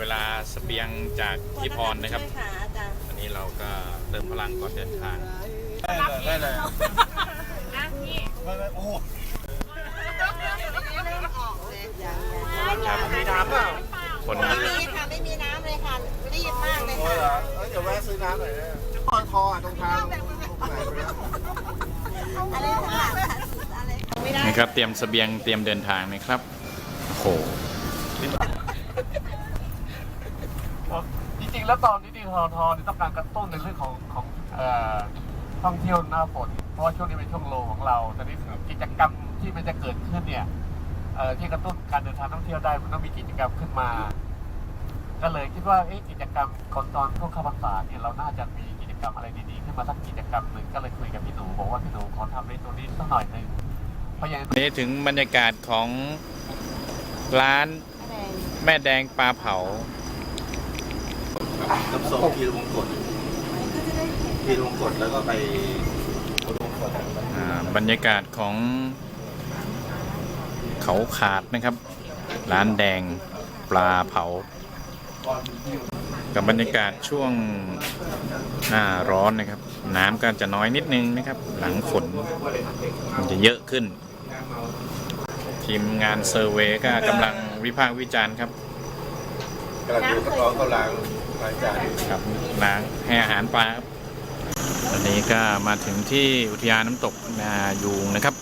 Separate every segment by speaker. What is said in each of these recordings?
Speaker 1: เวลาเสบียงจากพี่พรนะครับ
Speaker 2: ช่วยค่ะอาจารย์
Speaker 1: วันนี้เราก็เติมพลังก่อนเดินทาง
Speaker 3: ได้เลยได้เลยไม่ไม่โอ้โห
Speaker 1: ครับ
Speaker 3: มีน้ำเปล่า
Speaker 1: คน
Speaker 2: ไม่มีค่ะไม่มีน้ำเลยค่ะรีบมากเลย
Speaker 3: โอ้ย
Speaker 2: ค่ะ
Speaker 3: เหรอเอ้ยเดี๋ยวแวะซื้อน้ำหน่อยนะคอคออะตรงทางไหนไปแล้ว
Speaker 2: อะไรค่ะอะไรไม่ได้
Speaker 1: นะครับเตรียมเสบียงเตรียมเดินทางนะครับโอ้โห
Speaker 4: จริง ๆแล้วตอนนี้ดีทอทอนี่ต้องการกระตุ้นในเรื่องของของเอ่อท่องเที่ยวหน้าฝน เพราะว่าช่วงนี้เป็นช่วงโลของเราแต่นี่กิจกรรมที่มันจะเกิดขึ้นเนี่ยเอ่อที่กระตุ้นการเดินทางท่องเที่ยวได้มันต้องมีกิจกรรมขึ้นมา ก็เลยคิดว่าเอ๊ะกิจกรรมก่อนตอนช่วงข้าพรรษาเนี่ยเราน่าจะมีกิจกรรมอะไรดีๆขึ้นมาสักกิจกรรมหนึ่งก็เลยคุยกับพี่หนูบอกว่าพี่หนูขอทำในตัวนี้สักหน่อยหนึ่งเพราะอย่างนั้นี่
Speaker 1: ถึงบรรยากาศของร้านแม่แดงปลาเผา
Speaker 3: น้ำส้มพีรวงกดพีรวงกดแล้วก็ไปรวงกด
Speaker 1: อ่าบรรยากาศของเขาขาดนะครับ ร้านแดงปลาเผา กับบรรยากาศช่วงหน้าร้อนนะครับ น้ำก็จะน้อยนิดนึงนะครับ หลังฝนมันจะเยอะขึ้น ทีมงานเซอร์เวยก็กำลังวิพากษ์วิจารณ์ครับ
Speaker 3: กำลังดูกระท้องกำลัง
Speaker 1: ครับล้างให้อาหารปลาครับตอนนี้ก็มาถึงที่อุทยานน้ำตกนายูงนะครับ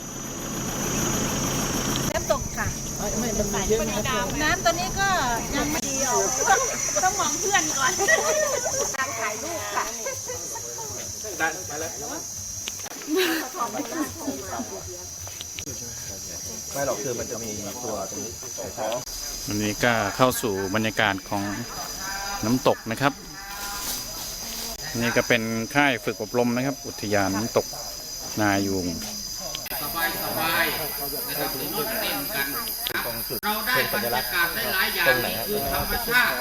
Speaker 2: น้ำตกค่ะน้ำตัวนี้ก็ยังไม่ดีออกต้องมองเพื่อนก่อนทางถ่ายรูปค่ะ
Speaker 3: ได้ไปแล้วไม่หรอกคือมันจะมีตัวตรงนี้อง
Speaker 1: วันนี้ก็เข้าสู่บรรยากาศของ น้ำตกนะครับ นี่ก็เป็นค่ายฝึกอบรมนะครับ อุทยานน้ำตกนายูง
Speaker 3: ตรงจุด
Speaker 5: เราได้
Speaker 3: เป็น
Speaker 5: บร
Speaker 3: สัญ
Speaker 5: ร
Speaker 3: ลั
Speaker 5: ยาก
Speaker 3: ษณ์
Speaker 5: กาศหลายๆอย่าง
Speaker 3: ตรงไหน
Speaker 5: นี่
Speaker 3: ฮะ
Speaker 5: คือธรรมชาติ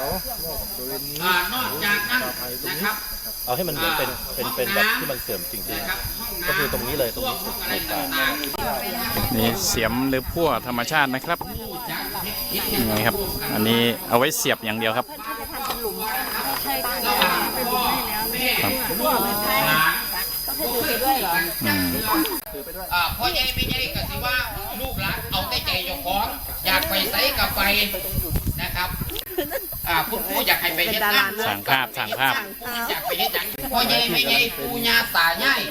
Speaker 5: อ่านอกจากนั้นนะครับ
Speaker 3: เอาให้มันเหมือนเป็นเป็นเป็นแบบที่มันเสื่อมจริง
Speaker 5: นะครับห้อง
Speaker 3: ๆ
Speaker 5: น้ำ
Speaker 3: ก็คือตรงนี้เลยตรงนี้
Speaker 5: พวกอะไร
Speaker 3: จุดกลาง
Speaker 5: ต่าง
Speaker 1: นี่เสียมหรือพั่วธรรมชาตินะครับนี่ครับ อันนี้เอาไว้เสียบอย่างเดียวครับ
Speaker 5: ๆระหว่างพ่อแม่ลูกหลาน
Speaker 1: อืม
Speaker 5: อ่าพ่อใหญ่ไม่ใหญ่ก็สิว่าลูกหลานเอาแต่ใจเจ้าของอยากไปใส่กับไปนะครับอ่าคุณครูอยากให้ไปเฮ็ดงาน
Speaker 1: สั่งภาพสั่งภาพ
Speaker 5: อยากไปเฮ็ดหยังพ่อใหญ่ไม่ใหญ่ปู่ย่าตายาย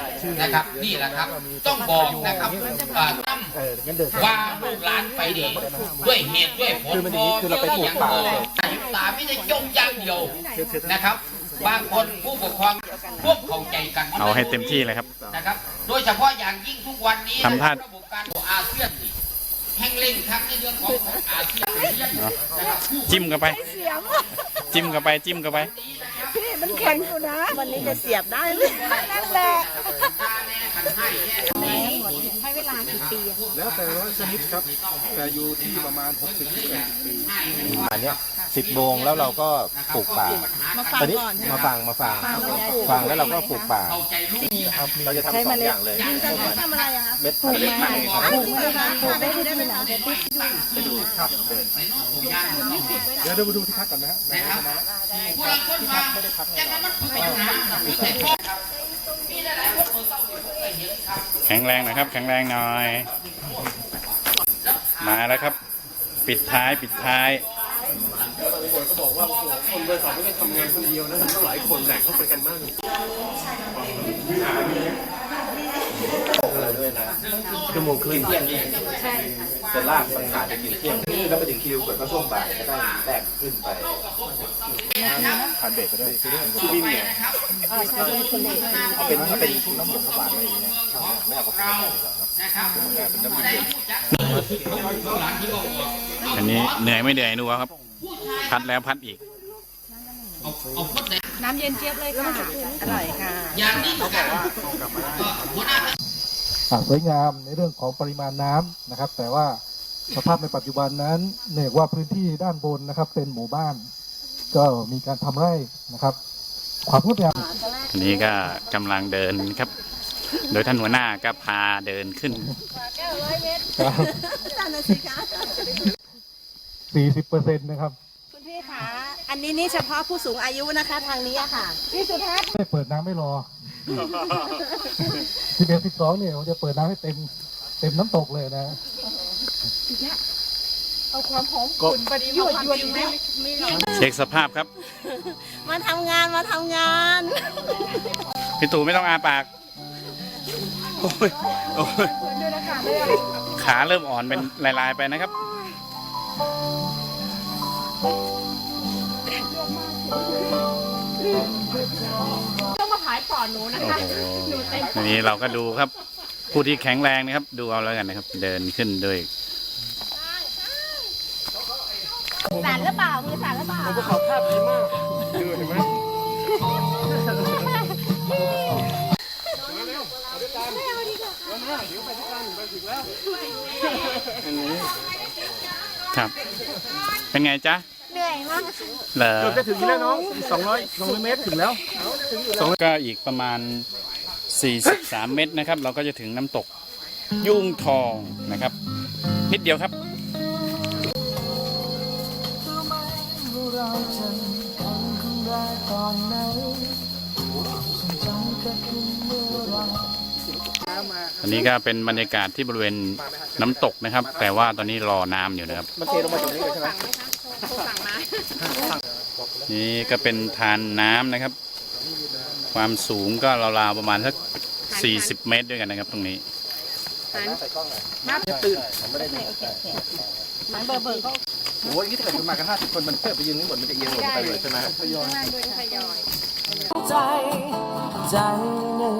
Speaker 5: นะครับ นี่แหละครับ ต้องบอกนะครับอ่าตั้ม
Speaker 3: เอองั้นเดิน
Speaker 5: ว่าลูกหลานไปดีด้วยเหตุด้วยผล
Speaker 3: คือมันอย่างนี้คือเราไปปลูกป่า
Speaker 5: อายุ ตาไม่ได้จงอย่างเดียวนะครับ บางคนผู้ปกครองร่วมเข้าใจกัน
Speaker 1: เอาให้เต็มที่เลยครับ
Speaker 5: นะครับ โดยเฉพาะอย่างยิ่งทุกวันนี้
Speaker 1: ทำท่า
Speaker 5: ระบบการของอาเซียนนี่แห่งเร่งครั้งในเรื่องของของอาเซียนนะครับผู้
Speaker 1: จิ้มกันไป จิ้มกันไปจิ้มกันไป
Speaker 2: วันนี้จะเสียบได้ไหมนั่นแหละ
Speaker 5: ตาแน่ขันให้แน่
Speaker 2: ใช้เวลากี่ปี
Speaker 6: แล้วแต่ร้อยชนิดครับ แต่อยู่ที่ประมาณ 60ถึง80ปี
Speaker 3: อันเนี้ยสิบโมงแล้วเราก็ปลูกป่า
Speaker 2: มาฟัง
Speaker 3: ตอนนี้
Speaker 2: ก่อน
Speaker 3: มาฟังมาฟังฟังแล้วเราก็ปลูกป่า
Speaker 5: เข้าใจลูก
Speaker 3: เราจะทำสองอย่างเลย
Speaker 2: ทำอะไรอะคะ
Speaker 3: เม็ดพันธุ์เม็ดพันธุ์ครับ
Speaker 2: ปลูกไหมคะปลูกได้ที่ไหน
Speaker 3: ไปดูครับเดิน
Speaker 6: เดี๋ยวเรามาดูที่พักกันนะฮะ
Speaker 5: นะครับผู้รังคนมาจากนั้นมันเป็นปัญหามีแต่พ่อครับมีหลายๆคน
Speaker 1: แข็งแรงนะครับ แข็งแรงหน่อย มาแล้วครับ ปิดท้ายปิดท้ายคน
Speaker 3: เบ
Speaker 5: อร์สองไม่ได้ทำงา
Speaker 4: นคนเดียวนะทั้งห
Speaker 3: ลาย
Speaker 4: คนแบ่งเข้าไปกันบ้าง
Speaker 3: ด้วยนะชั่วโมงครึ่งเที่ยงนี่จะลากสังขารไปถึงเที่ยงแล้วไปถึงคิวเกิดก็ช่วงบ่ายก็ได้แตกขึ้นไปผ่านเบรกไปด้วยที่นี่เนี่ยเอาเป็นถ้าเป็นน้ำหลวงพระบาทอะไรอย่างเงี้ยไม่เอากาแฟดีกว่าเนาะ
Speaker 5: นะครับ
Speaker 3: เป็นน้ำดื่ม
Speaker 5: ได้รู้จักหลานที่บอกว่า
Speaker 1: อันนี้เหนื่อยไม่เหนื่อยดูเอาครับ พัดแล้วพัดอีก
Speaker 5: เอาเอาคนไหน
Speaker 2: น้ำเย็นเจี๊ยบเลยค่ะ อร่อยค่ะ
Speaker 5: อย่างนี้ก็กันหัวหน้า
Speaker 6: อ่าสวยงามในเรื่องของปริมาณน้ำนะครับ แต่ว่าสภาพในปัจจุบันนั้นเนื่องว่าพื้นที่ด้านบนนะครับ เป็นหมู่บ้าน ก็มีการทำไร่นะครับความงดงาม
Speaker 1: อันนี้ก็กำลังเดินครับ โดยท่านหัวหน้าก็พาเดินขึ้น
Speaker 2: 900เมตรจานนะสิคะ
Speaker 6: 40เปอร์เซ็นต์นะครับ
Speaker 2: คุณพี่คะ ออันนี้นี่เฉพาะผู้สูงอายุนะคะ ทางนี้อะค่ะพี่สุทัศน์
Speaker 6: ไม่เปิดน้ำไม่รอ สิบเอ็ดสิบสองเนี่ยผมจะเปิดน้ำให้เต็ม เต็มน้ำตกเลยนะ
Speaker 2: เอาความหอมขุ่นพอดียั่วยวนไหม
Speaker 1: เช็คสภาพครับ
Speaker 2: มาทำงานมาทำงาน
Speaker 1: พี่ตู่ไม่ต้องอาปาก โอ้ยโอ้ยขาเริ่มอ่อนเป็นลายๆไปนะครับ
Speaker 2: ต้องมาผายปอดหนูนะ
Speaker 1: โอ้
Speaker 2: คะ
Speaker 1: โหทีนี้เราก็ดูครับ ผู้ที่แข็งแรงนะครับ ดูเอาแล้วกันนะครับ เดินขึ้นด้วย
Speaker 2: สั่นหรือเปล่ามือสั่นหรือเปล่า
Speaker 4: เขาภาพดีมากดูเห็นไหม
Speaker 1: ครับ เป็นไงจ๊ะ
Speaker 2: เห นื่อยมาก
Speaker 1: เหรอ
Speaker 4: เกือบจะถึงแล้วน้องอีกสองร้อยสองร้อยเมตรถึงแล้ว
Speaker 1: ก็อีกประมาณ 43 เมตรนะครับ เราก็จะถึงน้ำตกยุ่งทองนะครับ นิดเดียวครับ อันนี้ก็เป็นบรรยากาศที่บริเวณน้ำตกนะครับ แต่ว่าตอนนี้รอน้ำอยู่นะครับ
Speaker 4: มันเทลงมาตรงนี้เลยใช่ไหม
Speaker 1: นี่ก็เป็นทานน้ำนะครับ ความสูงก็ราวๆประมาณสัก40 เมตรด้วยกันนะครับ ตรงนี้
Speaker 4: ตื่น
Speaker 2: มันเบอร์เบอร์ก็
Speaker 3: โอ้ยนี่ถ้าเกิดมากันห้าสิบคนมันเพื่อไปยืนนี่หมดมันจะเอียงหมดไปเลยใช่ไหม
Speaker 7: ใจใจหนึ่ง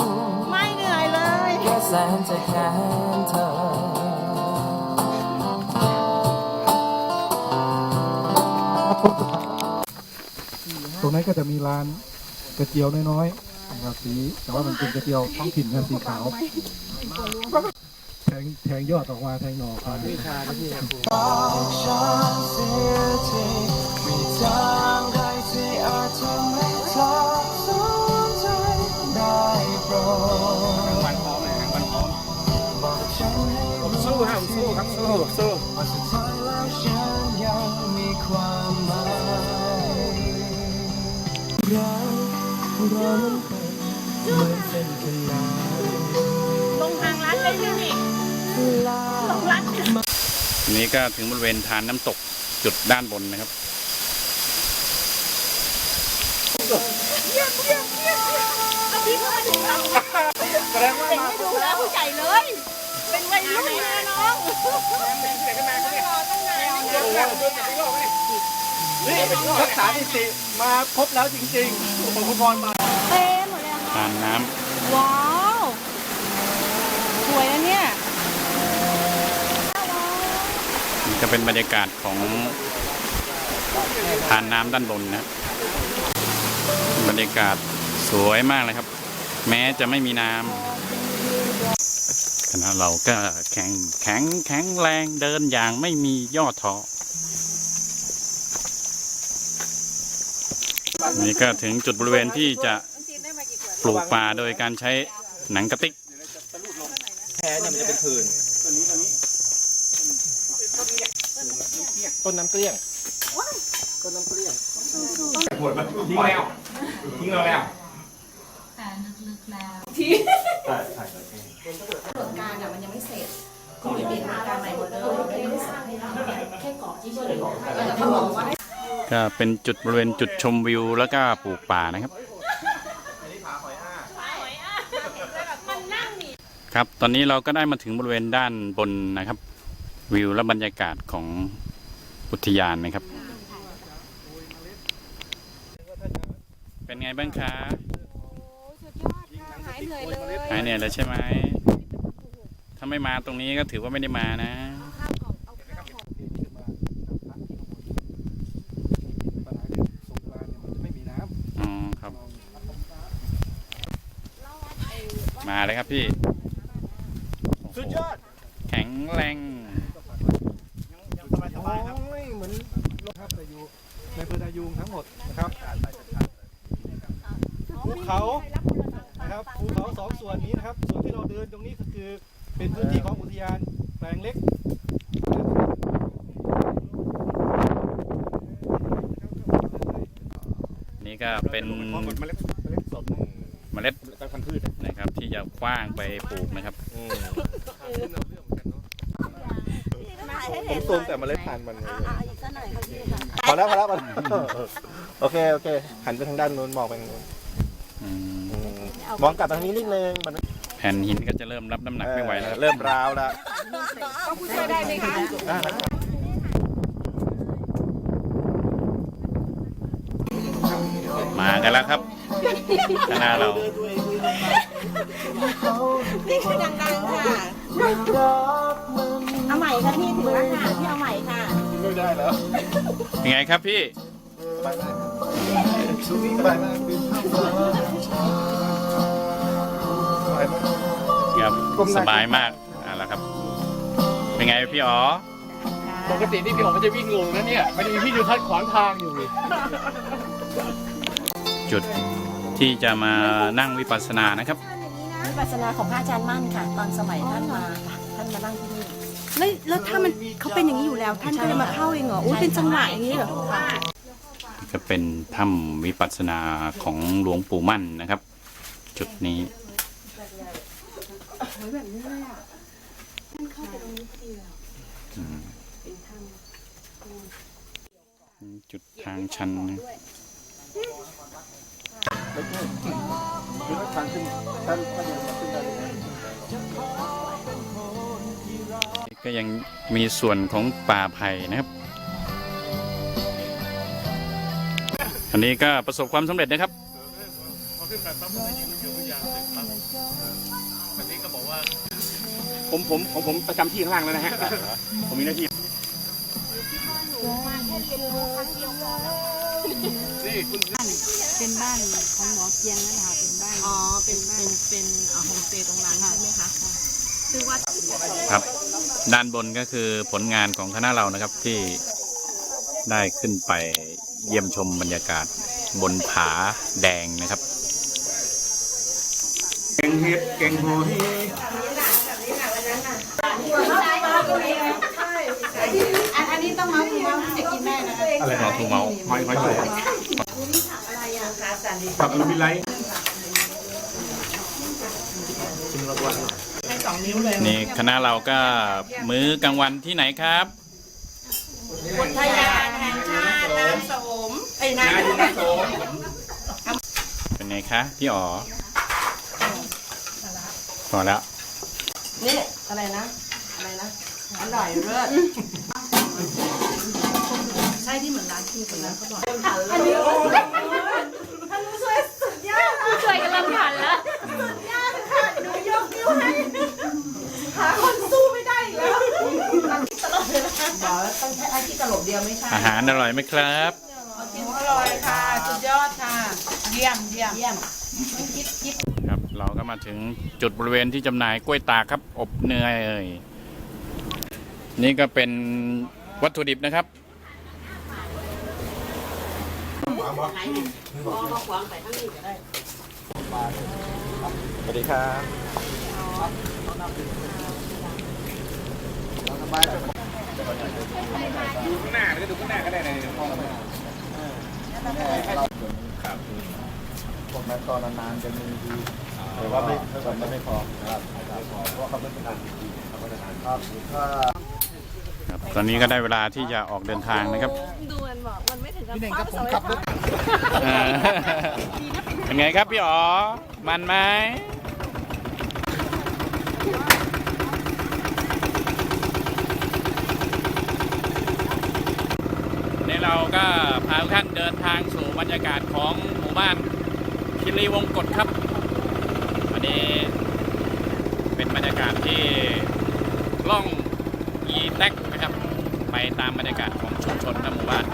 Speaker 2: ไม่เหนื่อยเลย
Speaker 7: แค่แสนจะแค้นเธอ
Speaker 6: รงนั้นก็จะมีร้านกระเจียวน้อยๆนะครับสีแต่ว่ามันเป็นกระเจียวท้องถิ่นนะสีขาว แทงแทงยอดออกมาแทงหน่อออกมา
Speaker 7: บอกฉันเสียทีมีทาดที่อาจทำให้เธอสนใจได้โปรดบอกฉันให้รู้
Speaker 4: สู้ครับสู้ครับสู้สู้
Speaker 7: รักเรานั้นเป็นเหมือนเส้นขนาน
Speaker 2: ลงทางร้านได้ยังนี่
Speaker 7: ลา
Speaker 2: ลงร้าน
Speaker 1: อันนี้ก็ถึงบริเวณทานน้ำตกจุดด้านบนนะครับ
Speaker 2: เยี่ยมเยี่ยมเยี่ยมเยี่ยมพี่เขามาถึงเรา
Speaker 4: แสดงว่า
Speaker 2: เด็ก
Speaker 4: มา
Speaker 2: ดูแล้วผู้ใหญ่เลย เป็นวัยรุ่นเลยน้อง
Speaker 4: เด็กกันมาเนี่ย
Speaker 2: รอตั้งนาน
Speaker 4: แบบเดิ นแบบอีกรอบไหมนี่ทักษะนิติมาครบแล้วจริงๆผมคุณบอลมา
Speaker 2: เต็มหมดเลย
Speaker 1: ทานน้ำ
Speaker 2: ว้าว สวยนะเนี่ย
Speaker 1: นี่ก็เป็นบรรยากาศของทานน้ำด้านบนนะบรรยากาศสวยมากเลยครับ แม้จะไม่มีน้ำคณะเราก็แข็งแข็งแข็งแรงเดินอย่างไม่มีย่อท้อ นี่ก็ถึงจุดบริเวณที่จะปลูกป่าโดยการใช้หนังกระติก
Speaker 3: แพ้เนี่ยมันจะเป็นผื่นต้นน้ำเกลี้ยงต้นน้ำเกลี้ยง
Speaker 4: ทิ้งแล้วทิ้งเราแล้ว
Speaker 2: การอะมันยังไม่เสร็จก็เลยเปลี่ยนมาการใหม่หมดเลยไม่ได้สั่งให้เราแค่เกาะที่เฉยๆแต่เขาบอกว่า
Speaker 1: ก็เป็นจุดบริเวณจุดชมวิวแล้วก็ปลูกป่านะครับ ครับตอนนี้เราก็ได้มาถึงบริเวณด้านบนนะครับ วิวและบรรยากาศของอุทยานนะครับ เป็นไงบ้างคะ
Speaker 2: สุดยอดค่ะหายเหนื่อยเลย
Speaker 1: หายเหนื่อยแล้วใช่ไหมถ้าไม่มาตรงนี้ก็ถือว่าไม่ได้มานะ
Speaker 6: ปัญหาคือสงกรานต์เนี่ยมันจะไม่มีน้ำ
Speaker 1: อ๋อครับ มาเลย ครับพี่
Speaker 4: สุดยอด
Speaker 1: แข็งแรง
Speaker 4: สบายสบายครับ
Speaker 6: โอ้ยเหมือนรถครับแต่อยู่ในอำเภอนายูงทั้งหมดนะครับภูเขานะครับภูเขาสองส่วนนี้นะครับ ส่วนที่เราเดินตรงนี้ก็คือเป็นพื้นที่ของอุทยานแปลงเล็ก
Speaker 1: นี่ก็เป็น
Speaker 4: เมล็ดเมล็ดสด
Speaker 1: เมล็ด
Speaker 4: จากพันธุ์พืช
Speaker 1: นะครับ ที่จะคว้างไปปลูกนะครับ
Speaker 3: ผมซูมแต่เมล็ดพันธุ์มันพอแล้วพอแล้วพอแล้วโอเคโอเค หันไปทางด้านนู้นมองไปทางนู้น
Speaker 1: อืม
Speaker 3: อืมมองกลับทางนี้นิดนึงมัน
Speaker 1: แผ่นหินก็จะเริ่มรับน้ำหนักไม่ไหวแล้ว
Speaker 3: เออเริ่มร้าวแล้ว
Speaker 2: ได้ไหมคะ
Speaker 3: อ่านะครับ
Speaker 1: มากันแล้วครับ คณะเรา
Speaker 2: นี่คือดังๆค่ะ เอาใหม่ค่ะพี่ถือแล้วค่ะพี่เอาใหม่ค่ะ
Speaker 3: ไม่ได้แล้ว
Speaker 1: ยังไงครับพี่
Speaker 3: สบายมากสบายมากสบายมาก
Speaker 1: ครับสบายมากเอ่าแล้วครับ เป็นไงพี่อ๋อ
Speaker 4: ปกตินี่พี่ผมก็จะวิ่งลงนะเนี่ยมันมีพี่ดูทัดขวางทางอยู่
Speaker 1: จุด ที่จะมานั่งวิปัสสนานะครับ
Speaker 8: วิปัสสนาของพระอาจารย์มั่นค่ะ ตอนสมัยท่านมาท่านมานั่งที่นี่
Speaker 2: แล้วแล้วถ้ามันเขาเป็นอย่างนี้อยู่แล้ว ท่านก็เลยมาเข้าเองเหรออุ้ยเป็นจังหวะอย่างนี้เหรอ
Speaker 1: ก็เป็นถ้ำวิปัสสนาของหลวงปู่มั่นนะครับ จุดนี้อืมจุดทางชันนะ
Speaker 3: คือทางขึ้นท่านท่านยังมาขึ้นได้เลยนะ
Speaker 1: ก็ยังมีส่วนของป่าไผ่นะครับ อันนี้ก็ประสบความสำเร็จนะครับ
Speaker 4: พอขึ้นไปปั๊บผมจะยิงยกตัวอย่างเสร็จปั๊บวันนี้ก็บอกว่า ผมผมผมผมประจำที่ข้างล่างแล้วนะฮะ ผมมีหน้าที่ นี่คุณ
Speaker 2: เป็นบ้านของหมอเกียงนั่นแหละค่ะเป็นบ้าน อ๋อ เป็น เป็น เป็นโฮมสเตย์ตรงนั้นใช่ไหมคะ คือว่า
Speaker 1: ครับ ด้านบนก็คือผลงานของคณะเรานะครับที่ได้ขึ้นไปเยี่ยมชมบรรยากาศบนผาแดงนะครับ
Speaker 3: แกงเห็ดแกงหอย
Speaker 2: อันนี้ต้องมาคือว่าจะกินแม่นะคะ
Speaker 3: อะไร
Speaker 1: หมอทูเมา
Speaker 3: หอยหอยหอย ผักลูบิไลท์
Speaker 1: นี่คณะเราก็มื้อกลางวันที่ไหนครับ
Speaker 2: อุทยานแห่งชาติน้ำสมไอ้น้ำ
Speaker 1: เป็นไงคะพี่อ๋อพอแล้ว
Speaker 2: นี่อะไรนะ อะไรนะ อร่อยเลิศใช่ที่เหมือนร้านที่คนนั้นเขาบอกอันนี้โอ้ยท่านผู้ช่วยสุดยอดผู้ช่ วยกำลังผ่านแล้ว สุดยอดค่ะหนูยกนิ้วให้หาคนสู้ไม่ได้อีกแล้วตลอดเลยนะบอกแล้วต้องใช้อาชีพตลบเดียวไม่ใช่
Speaker 1: อาหารอร่อยไหมครับ
Speaker 2: อร่อยค่ะ สุดยอดค่ะ เยี่ยมเยี่ยมเยี่ยม
Speaker 1: ครับ เราก็มาถึงจุดบริเวณที่จำหน่ายกล้วยตากครับ อบเนยเอ่ยนี่ก็เป็นวัตถุดิบนะครับ
Speaker 3: สวัสดีครับ
Speaker 4: ดูข้างหน้าก็ดูข้างหน้าก็ได้ในมองไป
Speaker 3: ครับพวกนั้นตอนนานๆจะมีดีแต่ว่าไม่แบบมันไม่พอครับเพราะเขาไม่เป็นทานดีเขาไม่ได้ทานครับถ้า
Speaker 1: ครับตอนนี้ก็ได้เวลาที่จะออกเดินทางนะครับ
Speaker 2: ดูมันบอกมันไม่ถึงกับ
Speaker 3: พี่เน่งครับผมขับรถ
Speaker 1: เออ เป็นไงครับพี่อ๋อ มันไหมนี่เราก็พาทุกท่านเดินทางสู่บรรยากาศของหมู่บ้านคิรีวงกฏครับอันนี้เป็นบรรยากาศที่ล่องอีแท็กนะครับ ไปตามบรรยากาศของชุมชนและหมู่บ้าน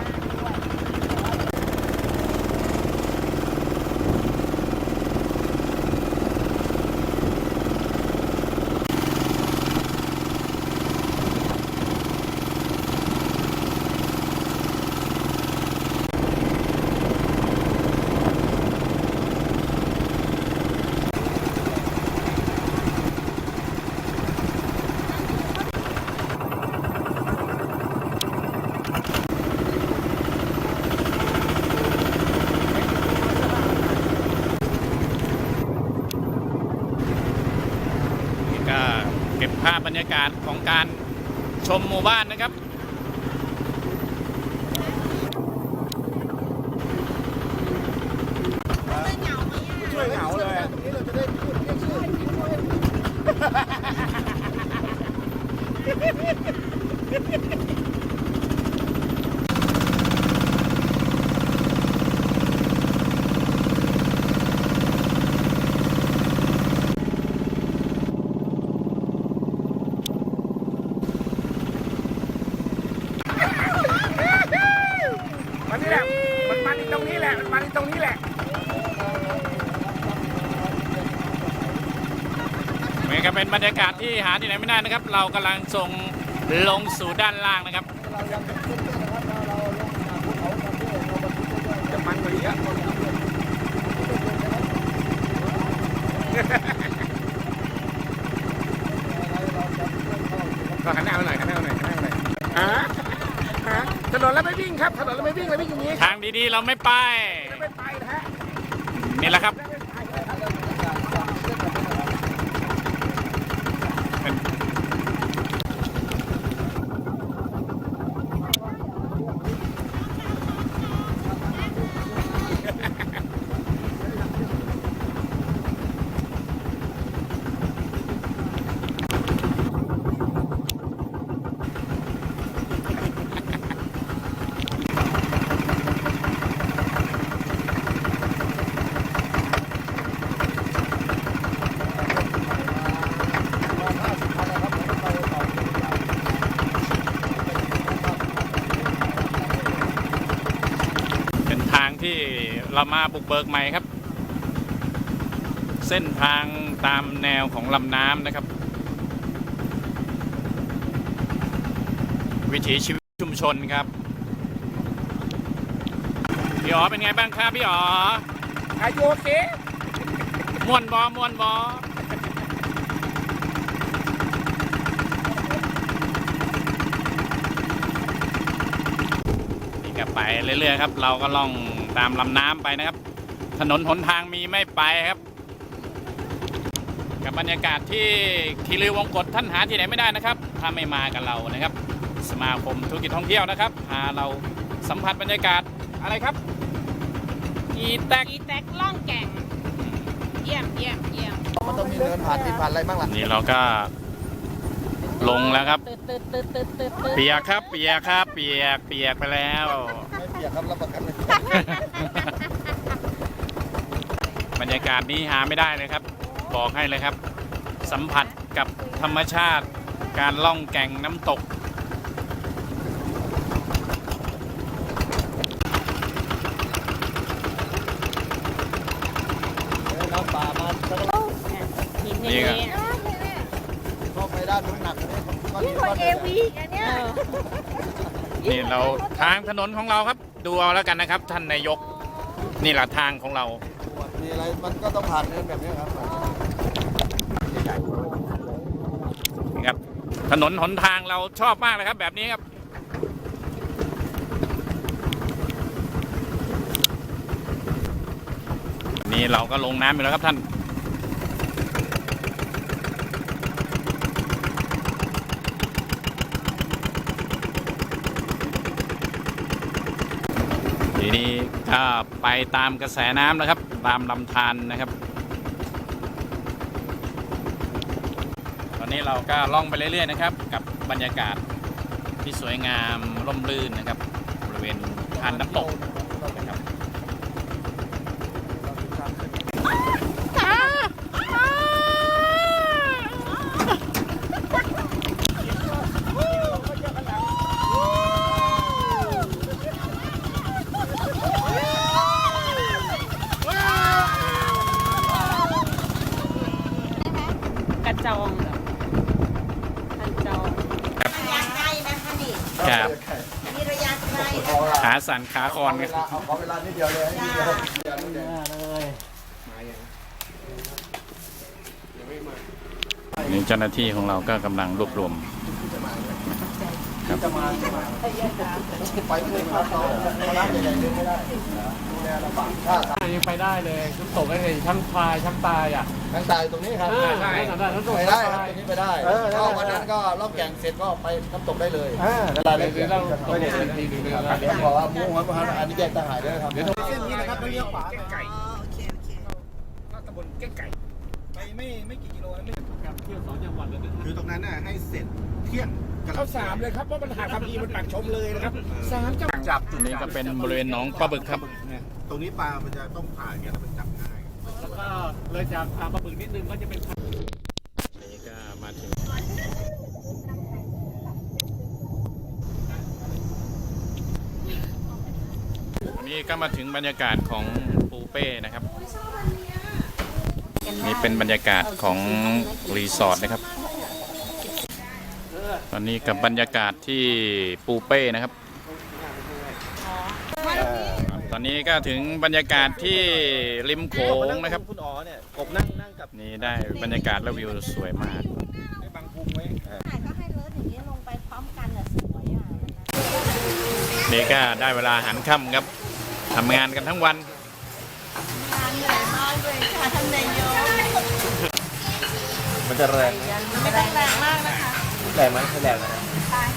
Speaker 1: บรรยากาศของการชมหมู่บ้านนะครับ
Speaker 9: ช่วยเหงาเลยตรงนี้เราจะได้พูดเรียกชื่อ
Speaker 10: มันนี่แหละ มันมันตรงนี้แหละ มันมันตรงนี้แหละ
Speaker 1: นี่ก็ เป็นบรรยากาศที่หาที่ไหนไม่ได้นะครับ เรากำลังส่งลงสู่ด้านล่างนะครับ
Speaker 10: จะมันกว่านี้อะก็หันหน้ามาหน่อยหันหน้ามาหน่อยหันหน้ามาหน่อยฮะฮะถนนแล้วไม่วิ่งครับถนนแล้วไม่วิ่งเลยวิ่งอย่างนี้
Speaker 1: ทางดีๆเราไม่ไป
Speaker 10: ไม่ไปนะฮะ
Speaker 1: นี่แหละครับ เรามาบุกเบิกใหม่ครับ เส้นทางตามแนวของลำน้ำนะครับ วิถีชีวิตชุมชนครับ พี่อ๋อเป็นไงบ้างครับพี่อ๋อ
Speaker 10: อายุโอเค
Speaker 1: ม่วนบอม่วนบอนี่ก็ไปเรื่อยๆครับ เราก็ล่อง ตามลำน้ำไปนะครับ ถนนหนทางมีไม่ไปครับ กับบรรยากาศที่คีรีวงกฏท่านหาที่ไหนไม่ได้นะครับ ถ้าไม่มากับเรานะครับ สมาคมธุรกิจท่องเที่ยวนะครับพาเราสัมผัสบรรยากาศอะไรครับ อีแตก
Speaker 8: อีแตกล่องแก่ง เยี่ยมเยี่ยมเยี่ยม
Speaker 9: มันต้องมีเนินผ่านดินผ่านอะไรบ้างล่ะ
Speaker 1: นี่เราก็ลงแล้วครับ
Speaker 8: ตืดตืดตืดตืดตืดตืด
Speaker 1: เปียกครับ เปียกครับ เปียกเปียกไปแล้ว
Speaker 9: ไม่เปียกครับรับประกันเลย
Speaker 1: บรรยากาศนี้หาไม่ได้เลยครับ บอกให้เลยครับ สัมผัสกับธรรมชาติ การล่องแก่งน้ำตก
Speaker 9: น้ำป่ามาแล้วก็
Speaker 8: หิน
Speaker 1: นี่
Speaker 8: นี่
Speaker 1: ก็
Speaker 9: เข้าไปด้านนู้นหนักเลยก้อน
Speaker 8: นี่
Speaker 9: หิน
Speaker 8: ค
Speaker 9: ก้อนน
Speaker 8: เอ
Speaker 9: เดียว
Speaker 8: วีอันเนี้ย
Speaker 1: นี่เราทางถนนของเราครับ ดูเอาแล้วกันนะครับ ท่านนายกนี่แหละทางของเรา
Speaker 9: มีอะไรมันก็ต้องผ่านเนินแบบนี้ครับ
Speaker 1: นี่ครับ ถนนหนทางเราชอบมากเลยครับ แบบนี้ครับ นี่เราก็ลงน้ำอยู่แล้วครับท่าน ทีนี้ก็ไปตามกระแสน้ำนะครับ ตามลำธารนะครับ ตอนนี้เราก็ล่องไปเรื่อยๆนะครับ กับบรรยากาศที่สวยงามร่มรื่นนะครับ บริเวณทานน้ำตกนะครับ
Speaker 8: กระจองเหรอกระจอง
Speaker 1: ครับ
Speaker 2: มีระยะไกล
Speaker 1: ขา สั่นขาคอน
Speaker 9: เว
Speaker 1: กัน
Speaker 9: ลาเอาขอเวลานิดเดียวเลยให้นิดเดียว
Speaker 1: นี่เจ้าหน้าที่ของเราก็กำลังรวบรวมครับ
Speaker 4: ยังไปได้เลยน้ำตกได้เลยทั้งพายทั้งตายอะ
Speaker 3: ทั้งตายตรงนี้ครับ
Speaker 4: เออใช่ทั้งตก
Speaker 3: ไปได้ครับตรงนี้ไปได้ก็วันนั้นก็รอบแก่งเสร็จก็ไปน้ำตกได้เลยเวลา
Speaker 4: เดี๋
Speaker 3: เล่
Speaker 4: ยวนเราตกเป็นทีหนึ่งเลยนะ
Speaker 3: เดี๋ยวบอกว่ามุ่งวันพันอันนี้แยกทหารด้วยครับ
Speaker 4: เดี๋ยว
Speaker 3: เส้นนี้นะครับต้องเลี้ยวขวา
Speaker 5: ไก่
Speaker 3: ก็ตำบลแก้ไก่ไปไม่ไม่กี่กิโลนะ
Speaker 4: กับเที่ยวสองจังหวัดเลยนะ
Speaker 3: คือตรงนั้นน่ะให้เสร็จเที่ยง
Speaker 4: เข้าสามเลยครับเพราะมันหาคำอีมันปากชมเลยนะครับสามจังหวัด
Speaker 3: จับ
Speaker 1: จุดนี้ก็เป็นบริเวณหนองปลาบึกครับ
Speaker 3: ตรงนี้ปลามันจะต้องผ่านอย่างเงี้ยแล้วมันจับง่าย
Speaker 4: แล้ว ก็เลยจากอ่างปลาบึกนิดนึงก็จะเป็น
Speaker 1: นี่ก็มาถึงวันนี้ก็มาถึงบรรยากาศของปูเป้นะครับ นี่เป็นบรรยากาศของรีสอร์ทนะครับ ตอนนี้กับบรรยากาศที่ปูเป้นะครับต อนนี้ก็ถึงบรรยากาศที่ริมโขงนะครับ
Speaker 3: คุณอ๋อเนี่ยกบนั่งนั่งกับ
Speaker 1: นี่ได้บรรยากาศและวิวสวยมาก
Speaker 3: ไอ้บางพุงไว้
Speaker 8: ถ่ายก็ให้เลิศอย่างนี้ลงไปพร้อมกันอะสวยอะ
Speaker 1: นี่ก็ได้เวลาหันค่ำครับทำงานกันทั้งวัน
Speaker 8: งานเหนื่อยมากเลยค่ะท่านนายก
Speaker 3: มันจะแรง
Speaker 8: ไม่ต้องแรงมากนะคะ
Speaker 3: แรงไหมไม่แรงนะ